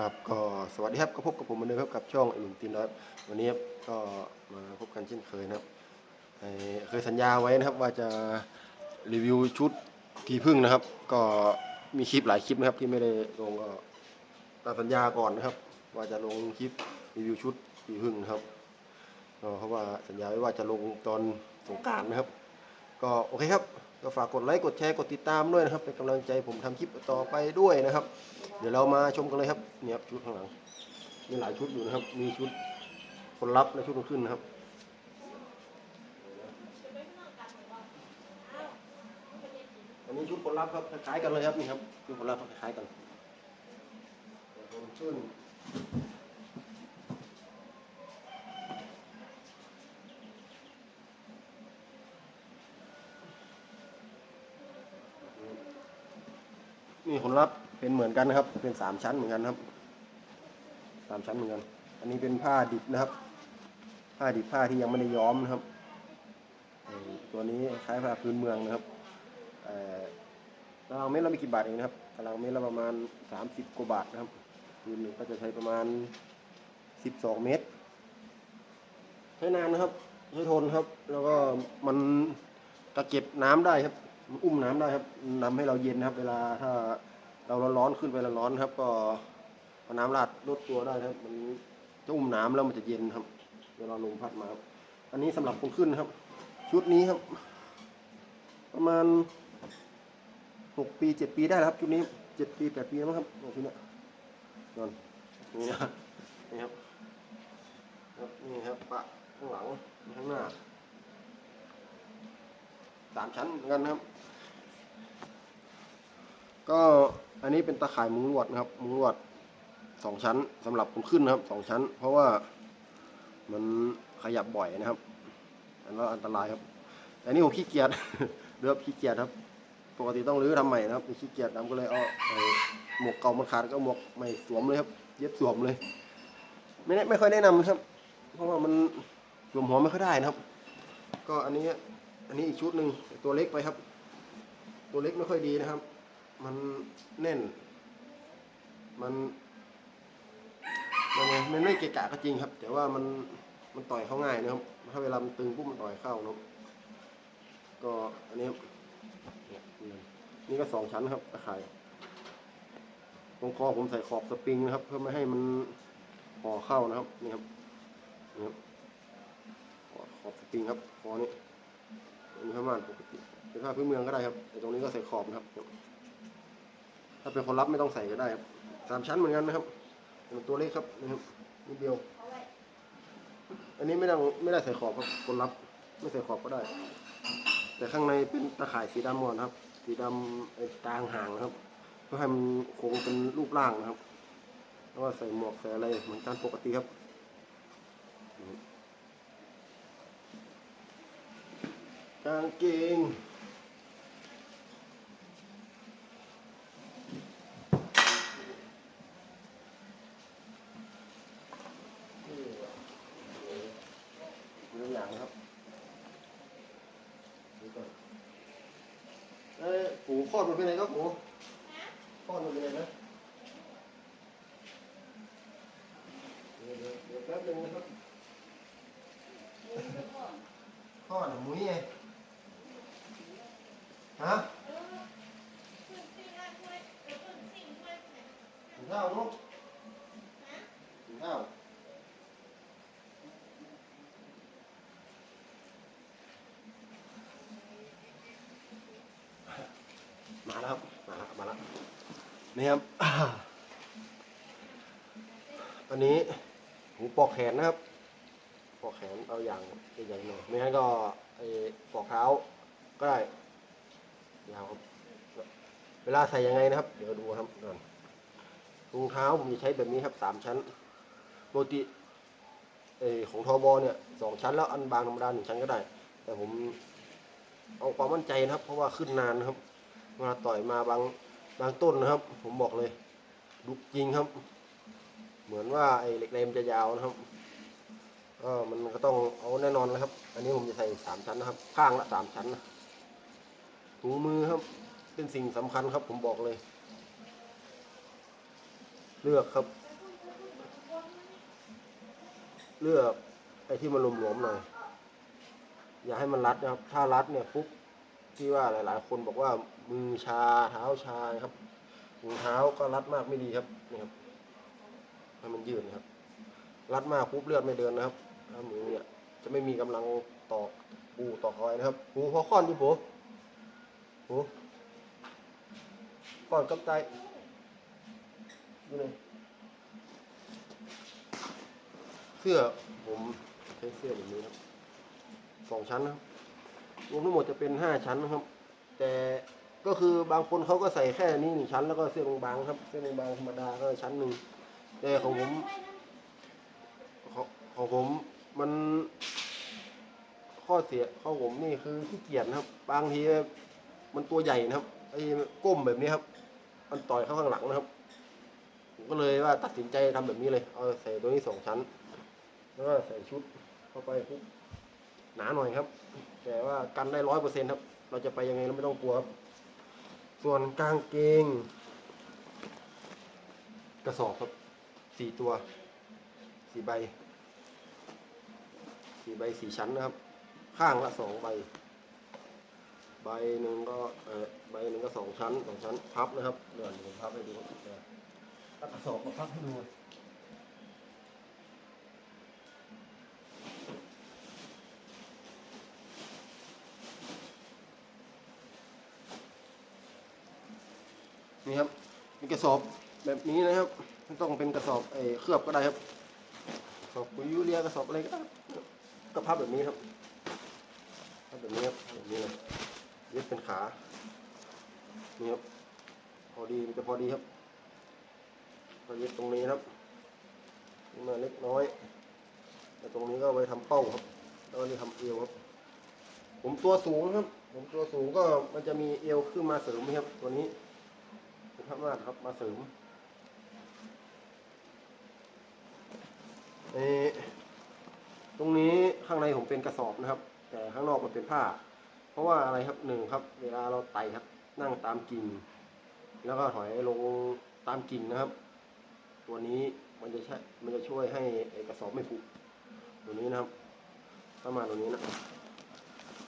ครับก็สวัสดีครับก็พบกับผมเหมือนเดิมครับกับช่องไอหนุ่มตีนนะครับวันนี้ครับก็มาพบกันเช่นเคยนะครับเคยสัญญาไว้นะครับว่าจะรีวิวชุดทีพึ่งนะครับ ก็มีคลิปหลายคลิปนะครับที่ไม่ได้ลงก็ตามสัญญาก่อนนะครับ ว่าจะลงคลิปรีวิวชุดทีพึ่งนะครับเพราะว่าสัญญาไว้ว่าจะลงตอนสงการนะครับ ก็โอเคครับ ก็ฝากกดไลค์กดแชร์กดติดตามด้วยนะครับ เป็นกำลังใจผมทำคลิปต่อไปด้วยนะครับ เดี๋ยวเรามาชมกันเลยครับเนี่ยครับชุดข้างหลังมีหลายชุดอยู่นะครับ มีชุดคนรับและชุดคนขึ้นนะครับอันนี้ชุดคนรับครับคล้ายกันเลยครับนี่ครับชุดคนรับคล้ายกันคน นี่คนรับเป็นเหมือนกันนะครับ เป็นสามชั้นเหมือนกันครับสามชั้นเหมือนกัน อันนี้เป็นผ้าดิบนะครับ ผ้าดิบผ้าที่ยังไม่ได้ย้อมนะครับ ตัวนี้คล้ายผ้าพื้นเมืองนะครับตารางเมตรละไม่กี่บาทเองนะครับตารางเมตรละประมาณ30กว่าบาทนะครับพื้นหนึ่งก็จะใช้ประมาณ12เมตรใช้นานนะครับใช้ทนครับ แล้วก็มันตะเก็บน้ำได้ครับ อุ้มน้ำได้ครับนำให้เราเย็นนะครับ เวลาถ้า เราร้อนๆขึ้นไปร้อนๆครับ ก็เอาน้ำราดลดตัวได้ครับ มันจะอุ้มน้ำแล้วมันจะเย็นครับเวลาลมพัดมาครับอันนี้สำหรับคนขึ้นครับ ชุดนี้ครับ ประมาณหกปีเจ็ดปีได้ครับชุดนี้เจ็ดปีแปดปีแล้วครับเนี่ยชุดเนี้ยนอนนี่นะครับนี่ครับครับนี่ครับปะข้างหลังข้างหน้าสามชั้นเหมือนกันครับ ก็อันนี้เป็นตะข่ายมุงลวดนะครับ มุงลวดสองชั้นสำหรับคนขึ้นนะครับสองชั้น เพราะว่ามันขยับบ่อยนะครับอันนั้นอันตรายครับแต่อันนี้ผมขี้เกียจเดือบขี้เกียจครับปกติต้องรื้อทำใหม่นะครับขี้เกียจทำก็เลยเอาไอ้หมวกเก่ามันขาดก็หมวกใหม่สวมเลยครับ เย็บสวมเลย ไม่แน่ไม่ค่อยแนะนำครับ เพราะว่ามันสวมหัวไม่ค่อยได้นะครับ ก็อันนี้อันนี้อีกชุดหนึ่งตัวเล็กไปครับ ตัวเล็กไม่ค่อยดีนะครับ มันแน่น มันมันไงมันไม่เกะกะก็จริงครับ แต่ว่ามันมันต่อยเข้าง่ายนะครับ ถ้าเวลามันตึงปุ๊บมันต่อยเข้านะครับก็อันนี้ครับนี่ก็สองชั้นครับตะข่ายตรงคอผมใส่ขอบสปริงนะครับ เพื่อไม่ให้มันห่อเข้านะครับนี่ครับนี่ครับขอบสปริงครับคอนี้อันนี้ผ้าม่านปกติเป็นผ้าพื้นเมืองก็ได้ครับแต่ตรงนี้ก็ใส่ขอบนะครับ ถ้าเป็นคนรับไม่ต้องใส่ก็ได้ครับสามชั้นเหมือนกันนะครับเป็นตัวเล็กครับนะครับนิดเดียว อันนี้ไม่ต้องไม่ได้ใส่ขอบครับคนรับ ไม่ใส่ขอบก็ได้ แต่ข้างในเป็นตะข่ายสีดำหมดนครับ สีดำไอ้กลางห่างนะครับ เพื่อให้มันคงเป็นรูปร่างนะครับแล้วก็ใส่หมวกใส่อะไรเหมือนกันปกติครับกางเกง ตัวอย่าง นะครับดูก่อนเอ้ยหูคลอดมันเป็นไงครับหูคลอดมันเป็นไงนะเดี๋ยวเดี๋ยวเดี๋ยวแป๊บนึงนะครับคลอดหมุ้ยไงฮะถึงข้าวลูกถึงข้าว มาแล้วครับ มาแล้วมาแล้ว นี่ครับอันนี้หูปอกแขนนะครับ ปอกแขนเอาอย่างใหญ่ๆหน่อยไม่งั้นก็ไอ้ปอกเท้าก็ได้ยาวครับเวลาใส่ยังไงนะครับ เดี๋ยวดูครับก่อนรองเท้าผมจะใช้แบบนี้ครับสามชั้นปกติเออของทอบอเนี่ยสองชั้นแล้วอันบางธรรมดาหนึ่งชั้นก็ได้ แต่ผมเอาความมั่นใจนะครับ เพราะว่าขึ้นนานครับเวลาต่อยมาบาง บางต้นนะครับ ผมบอกเลยดุจริงครับ เหมือนว่าไอ้เหล็กแหลมจะยาวนะครับก็มันก็ต้องเอาแน่นอนนะครับ อันนี้ผมจะใส่สามชั้นนะครับ ข้างละสามชั้นนะถุงมือครับ เป็นสิ่งสำคัญครับ ผมบอกเลย เลือกครับ เลือกไอ้ที่มันหลวมๆหน่อยอย่าให้มันรัดนะครับ ถ้ารัดเนี่ยปุ๊บ ที่ว่าหลาย ๆ คนบอกว่ามือชาเท้าชาครับถุงเท้าก็รัดมากไม่ดีครับนี่ครับให้มันยืดนะครับ รัดมากปุ๊บเลือดไม่เดินนะครับถ้ามือเนี่ยจะไม่มีกำลังตอกปูตอกคอยนะครับปูพอค้อนดิปูปูค้อนกับไตดูเลยเสื้อผมใช้เสื้อแบบนี้ครับสองชั้นนะครับ รวมทั้งหมดจะเป็นห้าชั้นนะครับ แต่ก็คือบางคนเขาก็ใส่แค่นี้หนึ่งชั้นแล้วก็เสื้อบางๆครับ เสื้อบางๆธรรมดาก็ชั้นหนึ่งแต่ของผมของของผมมันข้อเสียข้องผมนี่คือขี้เกียจนะครับ บางทีมันตัวใหญ่นะครับไอ้ก้มแบบนี้ครับ มันต่อยเข้าข้างหลังนะครับผมก็เลยว่าตัดสินใจทำแบบนี้เลยเอาใส่ตัวนี้สองชั้น แล้วก็ใส่ชุดเข้าไปปุ๊บหนาหน่อยครับ แต่ว่ากันได้ร้อยเปอร์เซ็นต์ครับ เราจะไปยังไงเราไม่ต้องกลัวครับ ส่วนกางเกง กระสอบครับสี่ตัวสี่ใบสี่ใบสี่ชั้นนะครับ ข้างละสองใบ ใบหนึ่งก็เออใบหนึ่งก็สองชั้นสองชั้นพับนะครับเดี๋ยวผมพับให้ดูครับกระสอบมาพับให้ดูนี่ครับมีก ระสอบแบบนี้นะครับไม่ต้องเป็นกระสอบไอ้เคลือบก็ได้ครับกระสอบปุ๋ยยูเรียกระสอบอะไรก็ได้ครับก็พับแบบนี้ครับพับแบบนี้ครับแบบนี้เลยเย็บเป็นขานี่ครับพอดีมันจะพอดีครับก็เย็บตรงนี้ครับนี่มาเล็กน้อยแต่ตรงนี้ก็ไว้ทำเป้าครับ แล้วก็นี่ทำเอวครับ ผมตัวสูงครับ ผมตัวสูงก็มันจะมีเอวขึ้นมาเสริมครับตัวนี้ พม่าครับมาเสริมเอตรงนี้ข้างในผมเป็นกระสอบนะครับ แต่ข้างนอกมันเป็นผ้า เพราะว่าอะไรครับหนึ่งครับ เวลาเราไต่ครับ นั่งตามกิ่งแล้วก็ถอยลงตามกิ่งนะครับ ตัวนี้มันจะใช่มันจะช่วยให้กระสอบไม่ผุตัวนี้นะครับประมาณตัวนี้นะ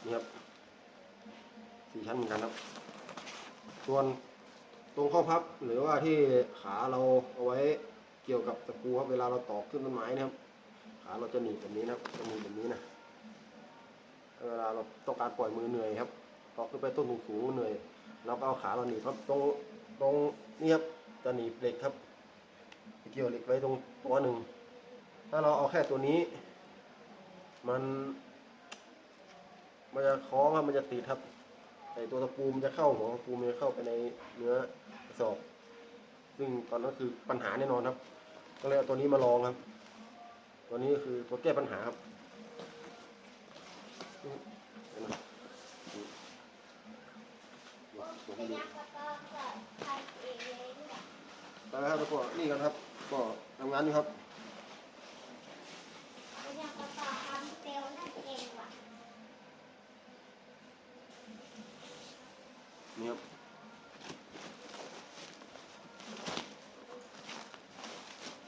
นี่ครับสี่ชั้นเหมือนกันครับส่วน ตรงข้อพับหรือว่าที่ขาเราเอาไว้เกี่ยวกับตะปูครับเวลาเราตอกขึ้นต้นไม้นะครับขาเราจะหนีบแบบนี้นะครับจะหนีบแบบนี้นะเวลาเราต้องการปล่อยมือเหนื่อยครับตอกขึ้นไปต้นสูงๆเหนื่อยเราก็เอาขาเราหนีบครับตรงตรงนี่ครับจะหนีบเหล็กครับเกี่ยวเหล็กไว้ตรงตัวหนึ่งถ้าเราเอาแค่ตัวนี้ มันมันจะคล้องครับมันจะติดครับ ไอตัวตะปูมันจะเข้าหัวตะปูมันจะเข้าไปในเนื้อกระสอบ ซึ่งตอนนั้นคือปัญหาแน่นอนครับ ก็เลยเอาตัวนี้มาลองครับ ตัวนี้คือตัวแก้ปัญหาครับนี่เห็นไหมนี่ตัวนี้ไปแล้วครับแล้วก็นี่กันครับ ก็ทำงานอยู่ครับนี่ ครับ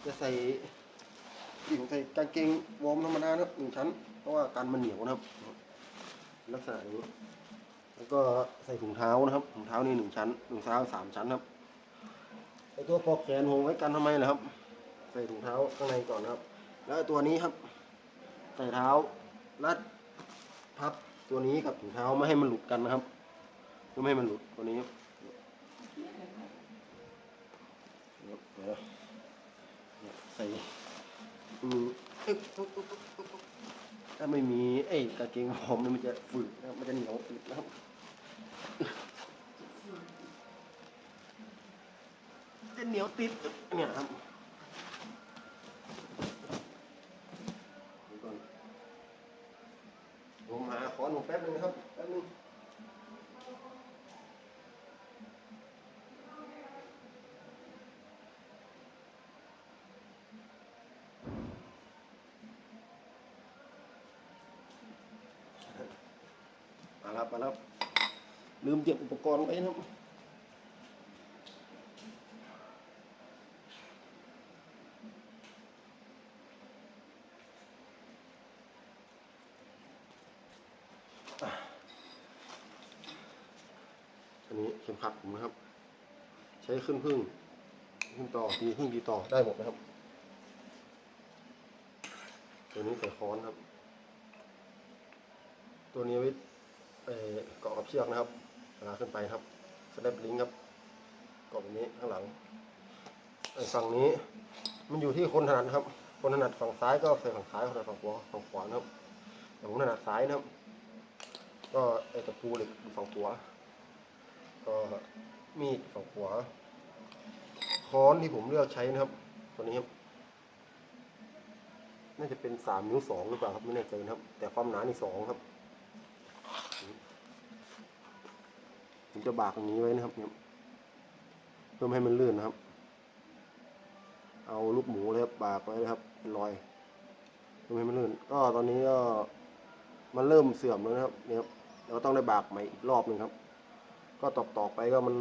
จะใส่ดิ่งใส่กางเกงวอร์มธรรมดานะครับหนึ่งชั้น เพราะว่ากันมันเหนียวนะครับ ลักษณะนี้ แล้วก็ใส่ถุงเท้านะครับถุงเท้านี่หนึ่งชั้นถุงเท้าสามชั้นครับไอตัวปลอกแขนผมไว้กันทำไมล่ะครับ ใส่ถุงเท้าข้างในก่อนนะครับ แล้วตัวนี้ครับ ใส่เท้ารัดพับตัวนี้กับถุงเท้าไม่ให้มันหลุดกันนะครับ เพื่อไม่ให้มันหลุดตัวนี้ครับเดี๋ยวเดี๋ยวเนี่ยใส่อืมเอ๊ะปุ๊บปุ๊บปุ๊บปุ๊บปุ๊บถ้าไม่มีไอ้กางเกงผมเนี่ยมันจะฝืดนะครับมันจะเหนียวติดนะครับจะเหนียวติดเนี่ยครับเดี๋ยวก่อนผมหาขอนผมแป๊บนึงนะครับแป๊บนึง ครับมาครับลืมเก็บอุปกรณ์ไว้นะครับอันนี้เข็มขัดผมนะครับ ใช้ขึ้นพึ่งขึ้นต่อดีพึ่งดีต่อได้หมดนะครับตัวนี้ใส่ค้อนครับ ตัวนี้ไว้ เอเกาะกับเชือกนะครับลาขึ้นไปครับสแลบลิงครับเกาะแบบนี้ข้างหลังไอ้ฝั่งนี้มันอยู่ที่คนถนัดครับ คนถนัดฝั่งซ้ายก็ใส่ฝั่งซ้ายคนถนัดฝั่งขวาฝั่งขวานะครับแต่ผมถนัดซ้ายนะครับ ก็ไอ้ตะปูเหล็กฝั่งขวาก็มีดฝั่งขวาค้อนที่ผมเลือกใช้นะครับตัวนี้ครับน่าจะเป็นสามนิ้วสองหรือเปล่าครับไม่แน่ใจนะครับ แต่ความหนานี่สองครับ ผมจะบากอย่างนี้ไว้นะครับเนี่ยเพื่อไม่ให้มันลื่นนะครับ เอาลูกหมูเลยครับบากไว้นะครับเป็นรอยเพื่อไม่ให้มันลื่น ก็ตอนนี้ก็มันเริ่มเสื่อมแล้วนะครับ เนี่ยครับเราต้องได้บากใหม่อีกรอบหนึ่งครับ ก็ตอกตอกๆไปก็มัน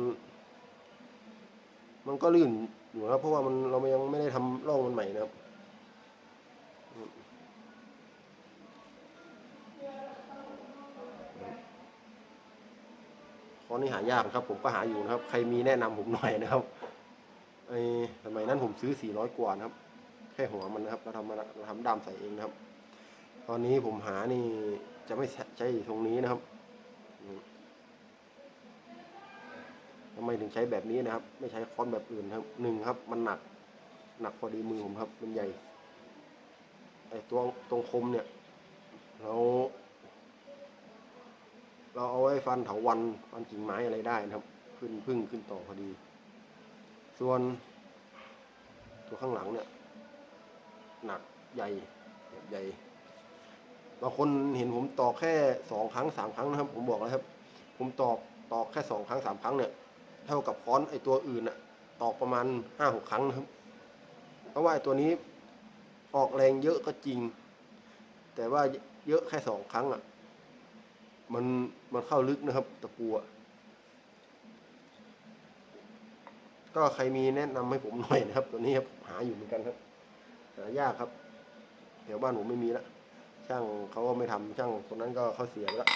มันก็ลื่นอยู่นะเพราะว่ามันเรายังไม่ได้ทำร่องมันใหม่นะครับ ค้อนนี่หายากครับผมก็หาอยู่นะครับ ใครมีแนะนำผมหน่อยนะครับไอ้สมัยนั้นผมซื้อ400กว่านะครับ แค่หัวมันนะครับเราทำมาเราทำดามใส่เองนะครับ ตอนนี้ผมหานี่จะไม่ใช้ตรงนี้นะครับทำไมถึงใช้แบบนี้นะครับ ไม่ใช้ค้อนแบบอื่นครับหนึ่งครับ มันหนัก หนักพอดีมือผมครับ มันใหญ่ไอ้ตัวตรงคมเนี่ย เรา เราเอาไว้ฟันเถาวันฟันกิ่งไม้อะไรได้นะครับ ขึ้นพึ่งขึ้นต่อพอดี ส่วน ตัวข้างหลังเนี่ย หนักใหญ่ใหญ่บางคนเห็นผมตอกแค่สองครั้งสามครั้งนะครับ ผมบอกแล้วครับ ผมตอกตอกแค่สองครั้งสามครั้งเนี่ย เท่ากับค้อนไอตัวอื่นอะตอกประมาณห้าหกครั้งนะครับ เพราะว่าไอตัวนี้ออกแรงเยอะก็จริง แต่ว่าเยอะแค่สองครั้งอะ มันมันเข้าลึกนะครับ ตะปูอะก็ใครมีแนะนำให้ผมหน่อยนะครับ ตัวนี้ครับหาอยู่เหมือนกันครับหายากครับแถวบ้านผมไม่มีละช่างเขาก็ไม่ทำช่างคนนั้นก็เขาเสียแล้ว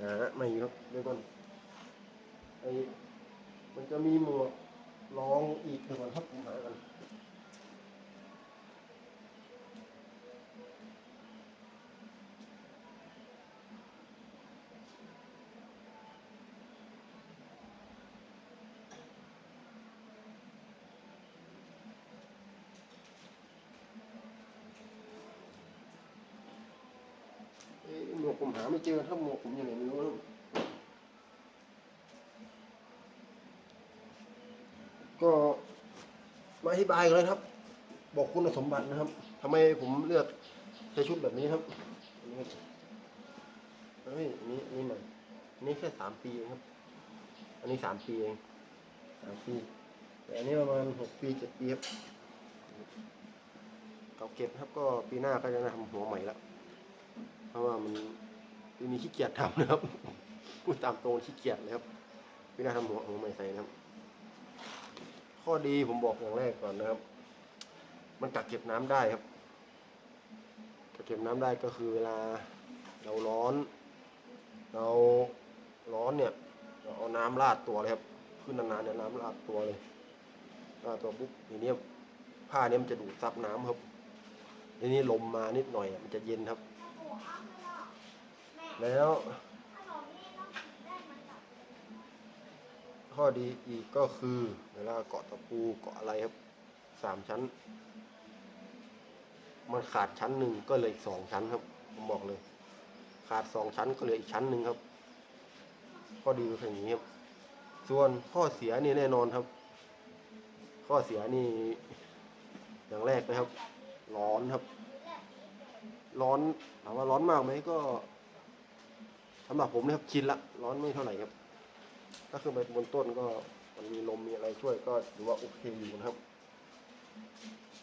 หาไม่มีครับเดี๋ยวก่อนไอมันจะมีหมวกรองอีกเดี๋ยวก่อนครับผมหากัน เอ๊ะหมวกผมหา ไม่เจอถ้าหมวกผมอยู่ไหนไม่รู้ก็มาอธิบายกันเลยครับ บอกคุณสมบัตินะครับทำไมผมเลือกใช้ชุดแบบนี้ครับนนี้ครับเฮ้ยอันนี้นนี้ใหม่นนี้แค่สามปีเองครับ อันนี้สามปีเองสามปีแต่อันนี้ประมาณหกปีเจ็ดปีครับเก่าเก็บครับก็ปีหน้าก็จะทำหัวใหม่และเพราะว่ามัน ปีนี้ขี้เกียจทำนะครับ พูดตามตรงขี้เกียจเลยครับพี่น่าทำหัวหัวใหม่ใส่นะครับ ข้อดีผมบอกอย่างแรกก่อนนะครับ มันกักเก็บน้ำได้ครับ กักเก็บน้ำได้ก็คือเวลาเราร้อน เราร้อนเนี่ยเราเอาน้ำราดตัวเลยครับขึ้นนานๆเนี่ยน้ำราดตัวเลยราดตัวปุ๊บทีนี้ผ้าเนี่ยมันจะดูดซับน้ำครับทีนี้ลมมานิดหน่อยมันจะเย็นครับ แล้วข้อดีอีกก็คือเวลาเกาะตะปูเกาะอะไรครับสามชั้น มันขาดชั้นหนึ่งก็เลยอีกสองชั้นครับผมบอกเลย ขาดสองชั้นก็เหลืออีกชั้นหนึ่งครับ ข้อดีคืออย่างนี้ครับ ส่วนข้อเสียนี่แน่นอนครับ ข้อเสียนี่ อย่างแรกนะครับ ร้อนครับ ร้อนถามว่าร้อนมากไหมก็ สำหรับผมนะครับชินละร้อนไม่เท่าไหร่ครับ ถ้าขึ้นไปบนต้นก็มันมีลมมีอะไรช่วยก็ถือว่าโอเคอยู่นะครับ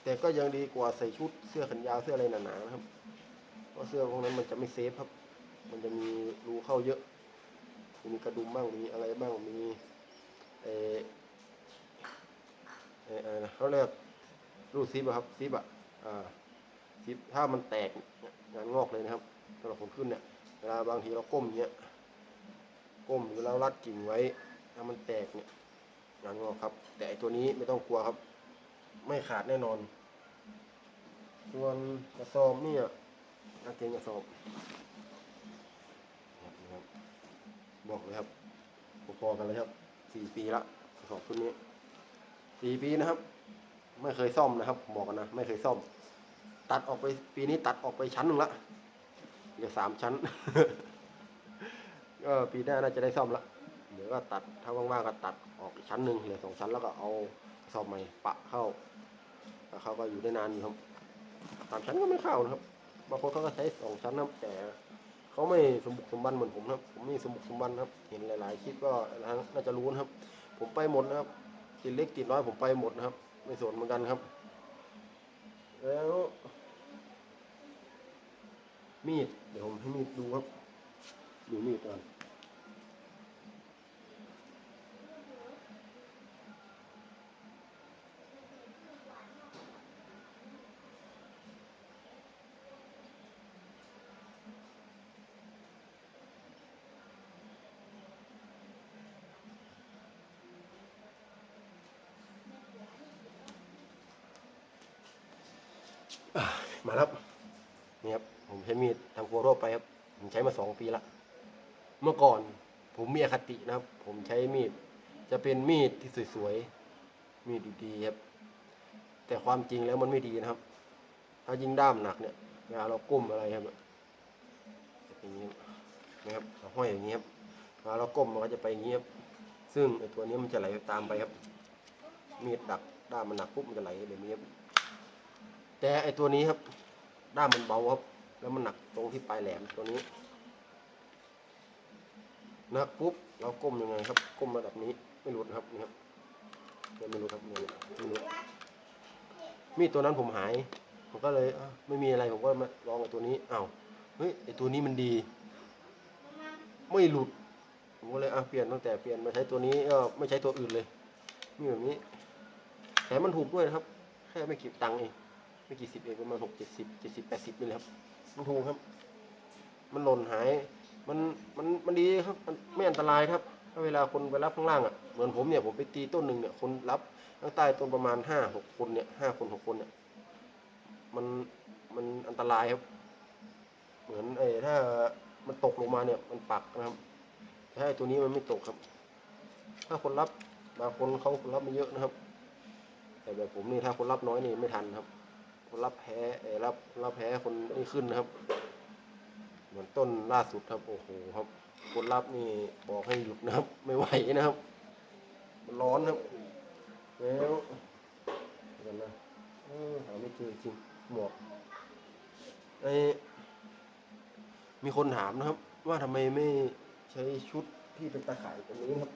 แต่ก็ยังดีกว่าใส่ชุดเสื้อแขนยาวเสื้ออะไรหนาๆนะครับ เพราะเสื้อพวกนั้นมันจะไม่เซฟครับ มันจะมีรูเข้าเยอะ มีกระดุมบ้างมีอะไรบ้างมีเออเอออเขาเรียกรูดซิปอะครับซิปอะอ่าซิปถ้ามันแตกงานงอกเลยนะครับสำหรับผมขึ้นเนี่ย เวลาบางทีเราก้มอย่างเงี้ย ก้มหรือเรารัดกิ่งไว้ถ้ามันแตกเนี่ยงานงอกครับ แต่ไอตัวนี้ไม่ต้องกลัวครับ ไม่ขาดแน่นอน ส่วนกระสอบเนี่ยกางเกงกระสอบบนะครับบอกเลยครับพอๆกันเลยครับสี่ปีละกระสอบชุดนี้สี่ปีนะครับ ไม่เคยซ่อมนะครับบอกกันนะ ไม่เคยซ่อม ตัดออกไปปีนี้ตัดออกไปชั้นหนึ่งละ เหลือสามชั้น ก็ปีหน้าน่าจะได้ซ่อมละเดี๋ยวก็ตัดถ้าว่างๆก็ตัดออกอีกชั้นหนึ่งเหลือสองชั้นแล้วก็เอากระสอบใหม่ปะเข้าแล้วเขาก็อยู่ได้นานอยู่ครับสามชั้นก็ไม่เข้านะครับบางคนเขาก็ใช้สองชั้นนะครับแต่เขาไม่สมบุกสมบันเหมือนผมนะครับ ผมนี่สมบุกสมบันครับ เห็นหลายๆคลิปก็น่าจะรู้นะครับ ผมไปหมดนะครับติดเล็กติดน้อยผมไปหมดนะครับ ไม่สนเหมือนกันครับ แล้ว มีด เดี๋ยวผมให้มีดดูครับ ดูมีดก่อน อะมาแล้วครับนี่ครับผมใช้มีดทำครัวทั่วไปครับ ผมใช้มาสองปีละ เมื่อก่อนผมมีอคตินะครับ ผมใช้มีด จะเป็นมีดที่สวยๆ มีดดีๆครับ แต่ความจริงแล้วมันไม่ดีนะครับ ถ้ายิงด้ามหนักเนี่ยเวลาเราก้มอะไรครับจะเป็นอย่างนี้นะครับเราห้อยอย่างนี้ครับเวลาเราก้มมันก็จะไปอย่างนี้ครับ ซึ่งไอ้ตัวนี้มันจะไหลตามไปครับ มีดดักด้ามมันหนักปุ๊บมันจะไหลแบบนี้ครับ แต่ไอ้ตัวนี้ครับ ด้ามมันเบาครับ แล้วมันหนักตรงที่ปลายแหลมตัวนี้ นักปุ๊บเราก้มยังไงครับ ก้มระดับนี้ไม่หลุดครับนี่ครับไม่หลุดครับเนี่ยไม่หลุดมีดตัวนั้นผมหายผมก็เลยไม่มีอะไรผมก็มาลองไอตัวนี้อ้าวเฮ้ยไอตัวนี้มันดี ไม่หลุดผมก็เลยอะเปลี่ยนตั้งแต่เปลี่ยนมาใช้ตัวนี้ก็ไม่ใช้ตัวอื่นเลยมีแบบนี้แถมมันถูกด้วยนะครับ แค่ไม่กี่ตังค์เองไม่กี่สิบเองประมาณหกเจ็ดสิบเจ็ดสิบแปดสิบนี่แหละครับมันถูกครับ มันหล่นหาย มันมันมันดีครับมันไม่อันตรายครับ ถ้าเวลาคนไปรับข้างล่างอะเหมือนผมเนี่ยผมไปตีต้นหนึ่งเนี่ยคนรับข้างใต้ต้นประมาณห้าหกคนเนี่ยห้าคนหกคนเนี่ยมันมันอันตรายครับ เหมือนเออถ้ามันตกลงมาเนี่ยมันปักนะครับแต่ถ้าไอ้ตัวนี้มันไม่ตกครับ ถ้าคนรับบางคนเขาคนรับไม่เยอะนะครับ แต่แบบผมนี่ถ้าคนรับน้อยนี่ไม่ทันครับ คนรับแพ้เออรับรับแพ้คนนี่ขึ้นนะครับ เหมือนต้นล่าสุดครับโอ้โหครับคนรับนี่บอกให้หยุดนะครับ ไม่ไหวนะครับ มันร้อนครับ แล้วเดี๋ยวนะหาไม่เจอจริงหมวกไอมีคนถามนะครับ ว่าทำไมไม่ใช้ชุดที่เป็นตาข่ายแบบนี้ครับ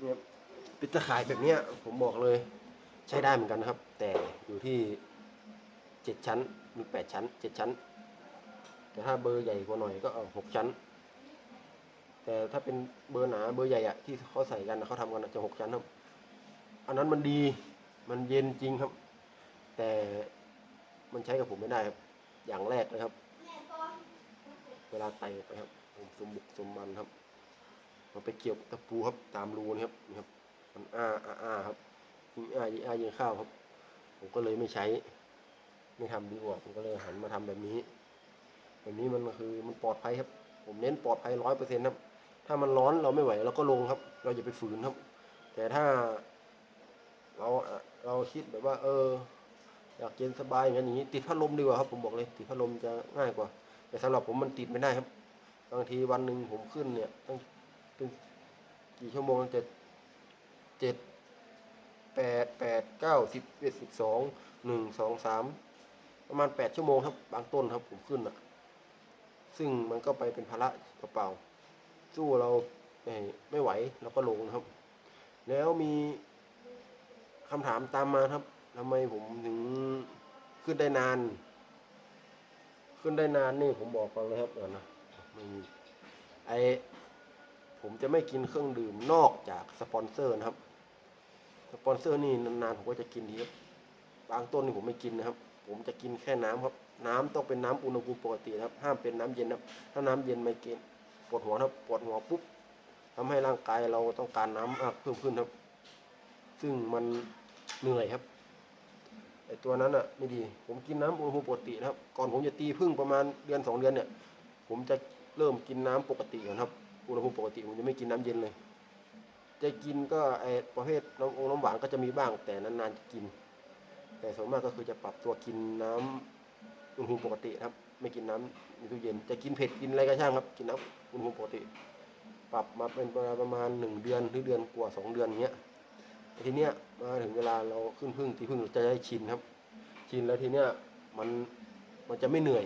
เนี่ยปิดตะข่ายแบบเนี้ย ผมบอกเลย ใช้ได้เหมือนกันนะครับ แต่อยู่ที่เจ็ดชั้นมีแปดชั้นเจ็ดชั้น แต่ถ้าเบอร์ใหญ่กว่าหน่อยก็เอาหกชั้น แต่ถ้าเป็นเบอร์หนาเบอร์ใหญ่อะที่เขาใส่กันอะเขาทำกันจะหกชั้นครับ อันนั้นมันดีมันเย็นจริงครับ แต่มันใช้กับผมไม่ได้ครับ อย่างแรกนะครับ เวลาไต่ไปครับผมสมบุกสมบันครับ มันไปเกี่ยวกับตะปูครับตามรูนี่ครับนี่ครับ มันอ้าอ้าอ้าครับ ยิงอ้ายิงอ้ายิงข้าวครับ ผมก็เลยไม่ใช้ ไม่ทำดีกว่าผมก็เลยหันมาทำแบบนี้ แบบนี้มันคือมันปลอดภัยครับ ผมเน้นปลอดภัยร้อยเปอร์เซ็นต์ครับ ถ้ามันร้อนเราไม่ไหวเราก็ลงครับ เราอย่าไปฝืนครับ แต่ถ้า เราเราคิดแบบว่า เออ อยากเย็นสบายอย่างนี้ ติดพัดลมดีกว่าครับ ผมบอกเลย ติดพัดลมจะง่ายกว่า แต่สำหรับผมมันติดไม่ได้ครับบางทีวันหนึ่งผมขึ้นเนี่ยต้องเป็นกี่ชั่วโมงจะเจ็ด แปดแปดเก้าสิบเอ็ดสิบสองหนึ่งสองสามประมาณแปดชั่วโมงครับบางต้นครับผมขึ้นอะ ซึ่งมันก็ไปเป็นภาระเปล่าๆสู้เราไม่ไหวเราก็ลงนะครับ แล้วมีคำถามตามมาครับทำไมผมถึงขึ้นได้นาน ขึ้นได้นานนี่ผมบอกก่อนเลยครับเดี๋ยวนะไม่มีไอผมจะไม่กินเครื่องดื่มนอกจากสปอนเซอร์นะครับ ปอนเซอร์นี่นานๆผมก็จะกินทีครับบางต้นนี่ผมไม่กินนะครับ ผมจะกินแค่น้ำครับ น้ำต้องเป็นน้ำอุณหภูมิปกตินะครับ ห้ามเป็นน้ำเย็นนะครับ ถ้าน้ำเย็นไมเกรนปวดหัวนะครับปวดหัวปุ๊บทำให้ร่างกายเราต้องการน้ำมากเพิ่มขึ้นครับ ซึ่งมันเหนื่อยครับไอตัวนั้นอะไม่ดี ผมกินน้ำอุณหภูมิปกตินะครับ ก่อนผมจะตีพึ่งประมาณเดือนสองเดือนเนี่ย ผมจะเริ่มกินน้ำปกติก่อนครับ อุณหภูมิปกติผมจะไม่กินน้ำเย็นเลย จะกินก็ไอประเภทน้ำองน้ำหวานก็จะมีบ้างแต่นานๆจะกิน แต่ส่วนมากก็คือจะปรับตัวกินน้ำอุณหภูมิปกติครับ ไม่กินน้ำในตู้เย็น จะกินเผ็ดกินอะไรก็ช่างครับกินน้ำอุณหภูมิปกติ ปรับมาเป็นประมาณหนึ่งเดือนหรือเดือนกว่าสองเดือนอย่างเงี้ยทีเนี้ยมาถึงเวลาเราขึ้นพึ่งที่พึ่งเราจะได้ชินครับ ชินแล้วทีเนี้ยมันมันจะไม่เหนื่อย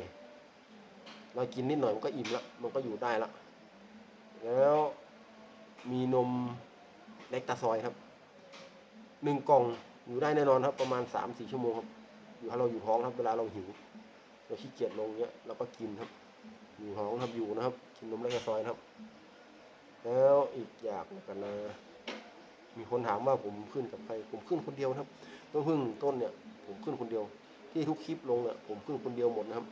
เรากินนิดหน่อยมันก็อิ่มละมันก็อยู่ได้ละแล้วมีนม เล็กตาซอยครับหนึ่งกล่องอยู่ได้แน่นอนครับ ประมาณสามสี่ชั่วโมงครับอยู่ถ้าเราอยู่ท้องครับเวลาเราหิวเราขี้เกียจลงเนี้ยเราก็กินครับ อยู่ท้องครับอยู่นะครับ กินนมเล็กตาซอยครับ แล้วอีกอย่างกันนะมีคนถามว่าผมขึ้นกับใครผมขึ้นคนเดียวนะครับต้นพึ่งต้นเนี่ย ผมขึ้นคนเดียว ที่ทุกคลิปลงเนี่ยผมขึ้นคนเดียวหมดนะครับ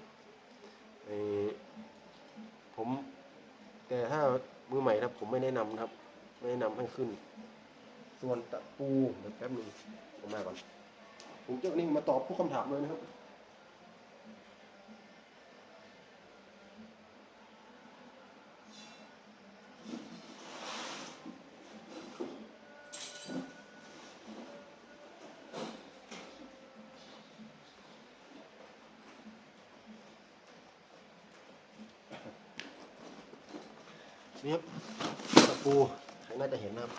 เออผม แต่ถ้ามือใหม่ครับ ผมไม่แนะนำครับ ไม่แนะนำให้ขึ้น ส่วนตะปูเดี๋ยวแป๊บหนึงผมมาก่อนผมจะนี่มาตอบพวกคำถามเลยนะครับ นี่ครับตะปูใครน่าจะเห็นนะครับ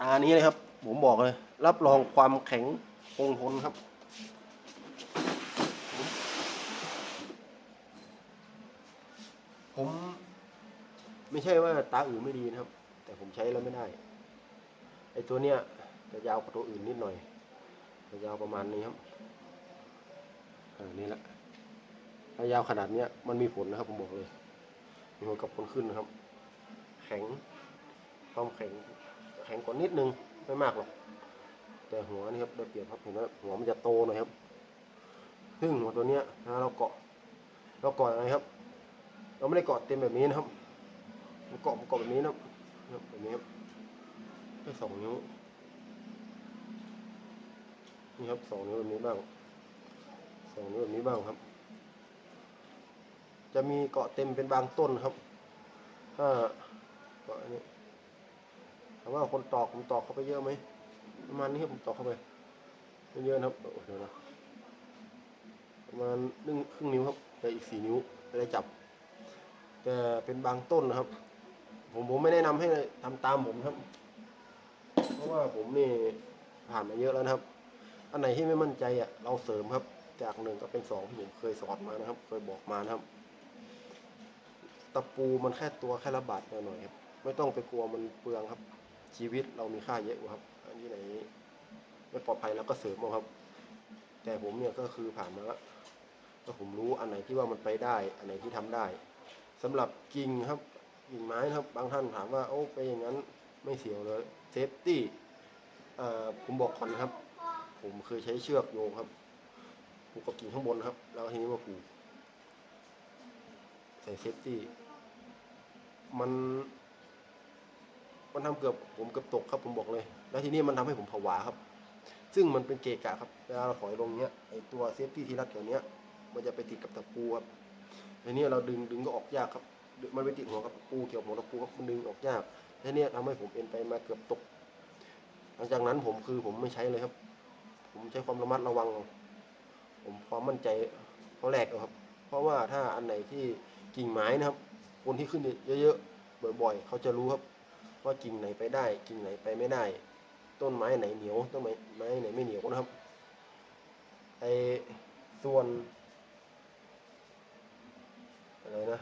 ตา นี้เลยครับ ผมบอกเลย รับรองความแข็งคงทนครับ ผม ไม่ใช่ว่าตาอื่นไม่ดีนะครับ แต่ผมใช้แล้วไม่ได้ไอตัวเนี้ยจะยาวกว่าตัวอื่นนิดหน่อยจะยาวประมาณนี้ครับอ่านี่แหละถ้ายาวขนาดเนี้ยมันมีผลนะครับ ผมบอกเลยมีผลกับคนขึ้นนะครับ แข็งความแข็ง แข็งกว่านิดนึงไม่มากหรอกแต่หัวนี่ครับได้เปรียบครับเห็นไหมหัวมันจะโตหน่อยครับซึ่งหัวตัวเนี้ยถ้าเราเกาะเราเกาะยังไงครับ เราไม่ได้เกาะเต็มแบบนี้นะครับมันเกาะมันเกาะแบบนี้นะครับแบบนี้ครับแค่สองนิ้วนี่ครับสองนิ้วแบบนี้บ้างสองนิ้วแบบนี้บ้างครับ จะมีเกาะเต็มเป็นบางต้นครับถ้าเกาะอันนี้ามว่าคนตอกผมตอกเข้าไปเยอะไหมประมาณนี้ครับผมตอกเข้าไปไม่เยอะนะครับเดี๋ยวนะประมาณหนึ่งครึ่งนิ้วครับแต่อีกสี่นิ้วจะได้จับ แต่เป็นบางต้นนะครับ ผมผมไม่แนะนำให้ทำตามผมครับ เพราะว่าผมนี่ผ่านมาเยอะแล้วนะครับ อันไหนที่ไม่มั่นใจอะเราเสริมครับ จากหนึ่งก็เป็นสองที่ผมเคยสอนมานะครับ เคยบอกมานะครับ ตะปูมันแค่ตัวแค่ระบาดหน่อยครับไม่ต้องไปกลัวมันเปลืองครับ ชีวิตเรามีค่าเยอะครับ อันที่ไหนไม่ปลอดภัยเราก็เสริมเอาครับ แต่ผมเนี่ยก็คือผ่านมาแล้วก็ผมรู้อันไหนที่ว่ามันไปได้ อันไหนที่ทำได้สำหรับกิ่งครับกิ่งไม้ครับ บางท่านถามว่าโอ้ไปอย่างนั้นไม่เสียวเลยเซฟตี้ผมบอกก่อนนะครับ ผมเคยใช้เชือกโยงครับผูกกับกิ่งข้างบนครับ แล้วทีนี้มาผูกใส่เซฟตี้มัน มันทำเกือบผมเกือบตกครับผมบอกเลย แล้วทีนี้มันทำให้ผมผวาครับ ซึ่งมันเป็นเกะกะครับเวลาเราถอยลงเนี้ยไอตัวเซฟตี้ที่รัดอย่างเนี้ย มันจะไปติดกับตะปูครับทีนี้เราดึงดึงก็ออกยากครับ มันไปติดหัวกับตะปูเกี่ยวกับหัวตะปูครับมันดึงออกยากทีนี้ทำให้ผมเอ็นไปมาเกือบตก หลังจากนั้นผมคือผมไม่ใช้เลยครับ ผมใช้ความระมัดระวัง ผมความมั่นใจเขาแรกครับ เพราะว่าถ้าอันไหนที่กิ่งไม้นะครับ คนที่ขึ้นเยอะๆบ่อยๆเขาจะรู้ครับ ว่ากิ่งไหนไปได้ กิ่งไหนไปไม่ได้ ต้นไม้ไหนเหนียว ต้นไม้ไม้ไหนไม่เหนียวนะครับไอส่วนอะไรนะ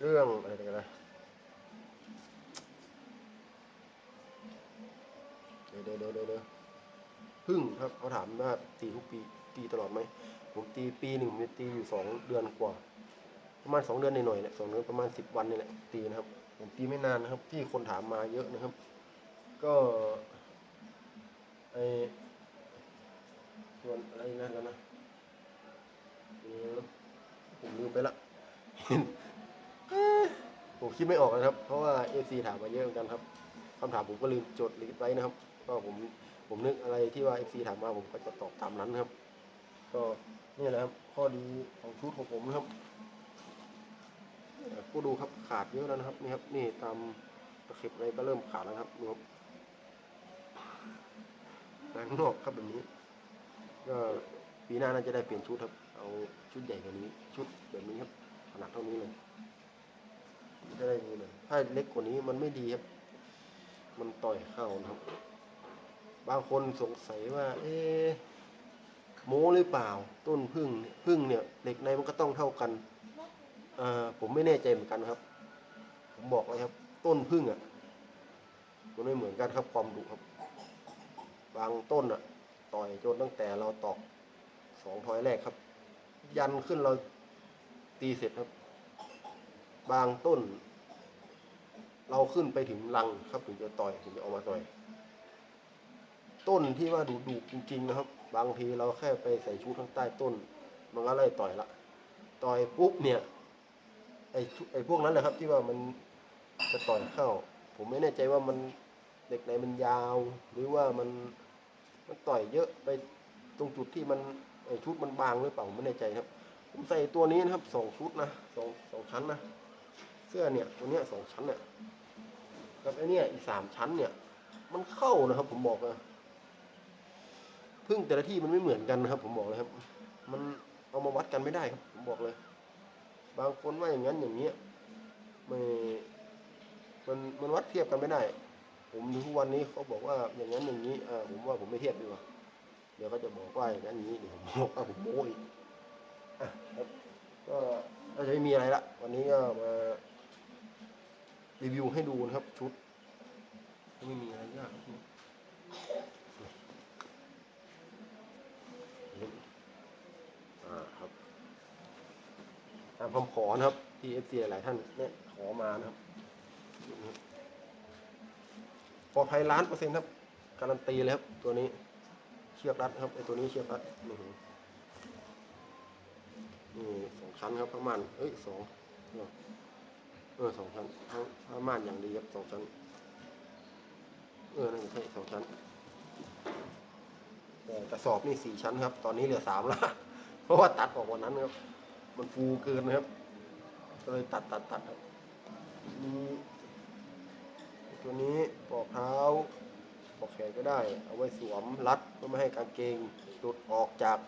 เรื่องอะไรกันนะเดี๋ยวเดี๋ยวเดี๋ยวเดี๋ยวพึ่งครับเขาถามว่าตีทุกปีตีตลอดไหมผมตีปีหนึ่งผมจะตีอยู่สองเดือนกว่า ประมาณสองเดือนหน่อยๆเนี่ยสองเดือนประมาณสิบวันนี่แหละตีนะครับผมตีไม่นานนะครับ ที่คนถามมาเยอะนะครับ ก็ไอส่วนอะไรนะกันนะเออผมลืมไปละผมคิดไม่ออกนะครับ เพราะว่าเอฟซีถามมาเยอะเหมือนกันครับคำถามผมก็ลืมจดลิสไว้นะครับ ก็ผมผมนึกอะไรที่ว่าเอฟซีถามมาผมก็จะตอบตามนั้นครับ ก็นี่แหละครับ ข้อดีของชุดของผมนะครับ ก็ดูครับขาดเยอะแล้วนะครับนี่ครับนี่ตามตะเข็บอะไรก็เริ่มขาดแล้วครับดูครับงานข้างนอกครับแบบนี้ ก็ปีหน้าน่าจะได้เปลี่ยนชุดครับ เอาชุดใหญ่กว่านี้ ชุดแบบนี้ครับขนาดเท่านี้เลยจะได้ดูเลยถ้าเล็กกว่านี้มันไม่ดีครับ มันต่อยเข้านะครับ บางคนสงสัยว่า เอ๊โม้หรือเปล่า ต้นพึ่งพึ่งเนี่ยเหล็กในมันก็ต้องเท่ากัน อ่าผมไม่แน่ใจเหมือนกันครับ ผมบอกเลยครับ ต้นพึ่งอะมันไม่เหมือนกันครับความดุครับ บางต้นอะ ต่อยจนตั้งแต่เราตอกสองทอยแรกครับ ยันขึ้นเราตีเสร็จครับ บางต้น เราขึ้นไปถึงรังครับถึงจะต่อยถึงจะออกมาต่อย ต้นที่ว่าดุดุจริง ๆ นะครับ บางทีเราแค่ไปใส่ชุดข้างใต้ต้น มันก็เลยต่อยละ ต่อยปุ๊บเนี่ย ไอ้ชุไอ้พวกนั้นแหละครับที่ว่ามันจะต่อยเข้า ผมไม่แน่ใจว่ามันเด็กไหนมันยาว หรือว่ามันมันต่อยเยอะไปตรงจุดที่มันไอ้ชุดมันบางหรือเปล่าผมไม่แน่ใจครับ ผมใส่ตัวนี้นะครับสองชุดนะสองสองชั้นนะเสื้อเนี่ยตัวเนี้ยสองชั้นเนี่ยกับไอ้เนี่ยอีกสามชั้นเนี่ย มันเข้านะครับ ผมบอกเลยพึ่งแต่ละที่มันไม่เหมือนกันนะครับ ผมบอกเลยครับ มันเอามาวัดกันไม่ได้ครับ ผมบอกเลย บางคนว่าอย่างนั้นอย่างนี้ยไม่มันมันวัดเทียบกันไม่ได้ ผมทุกวันนี้เขาบอกว่าอย่างนั้นอย่างนี้อ่าผมว่าผมไม่เทียบดีกว่าเดี๋ยวเขาจะบอกว่าอย่างนั้นอย่างนี้เดี๋ยวผมบอกว่าผมโม้อีกอะครับก็ก็จะไม่มีอะไรละวันนี้ก็มารีวิวให้ดูนะครับชุดไม่มีอะไรยากอ่าครับตามคำขอนะครับ ที่เอฟซีหลายท่านเนี่ยขอมานะครับปลอดภัยล้านเปอร์เซ็นต์ครับ การันตีเลยครับตัวนี้เชือกรัดครับไอตัวนี้เชือกรัดนี่นี่สองชั้นครับประมาณเอ้ยสองเออสองชั้นทั้งประมาณอย่างดีครับสองชั้น เออนั่นใช่สองชั้นแต่กระสอบนี่สี่ชั้นครับ ตอนนี้เหลือสามละเพราะว่าตัดออกวันนั้นครับ มันฟูเกินนะครับก็เลยตัดตัดตัดครับมีตัวนี้ปลอกเท้าปลอกแขนก็ได้ เอาไว้สวมรัดเพื่อไม่ให้กางเกงหลุดออกจาก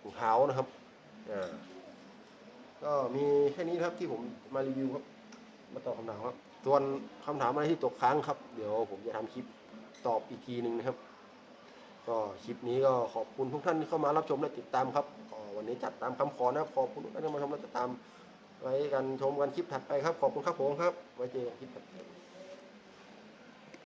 ถุงเท้านะครับอ่าก็มีแค่นี้ครับที่ผมมารีวิวครับ มาตอบคำถามครับ ส่วนคำถามอะไรที่ตกค้างครับ เดี๋ยวผมจะทำคลิปตอบอีกทีหนึ่งนะครับ ก็คลิปนี้ก็ขอบคุณทุกท่านที่เข้ามารับชมและติดตามครับ วันนี้จัดตามคำขอนะครับขอบคุณทุกท่านที่มาชมและติดตามไว้กันชมกันคลิปถัดไปครับ ขอบคุณครับผมครับ ไว้เจอกันคลิปถัดไป